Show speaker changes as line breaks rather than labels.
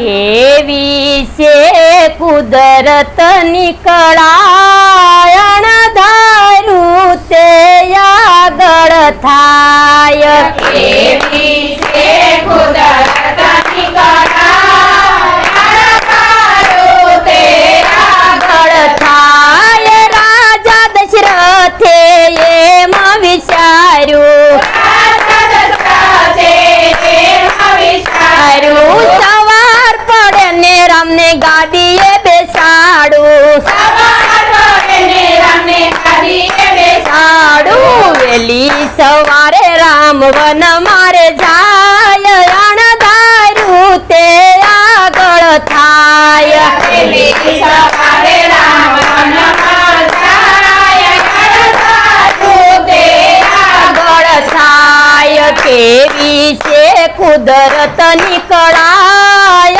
કેવી છે કુદરત નીકળાયણ? ધારું તે આગળ થાય. ગાડીએ બેસાડું. સાડું વેલી સવારે રામ વન મારે જાય. અણધારું તે આગળ થાય. આગળ થાય. કેવી છે કુદરત નીકળા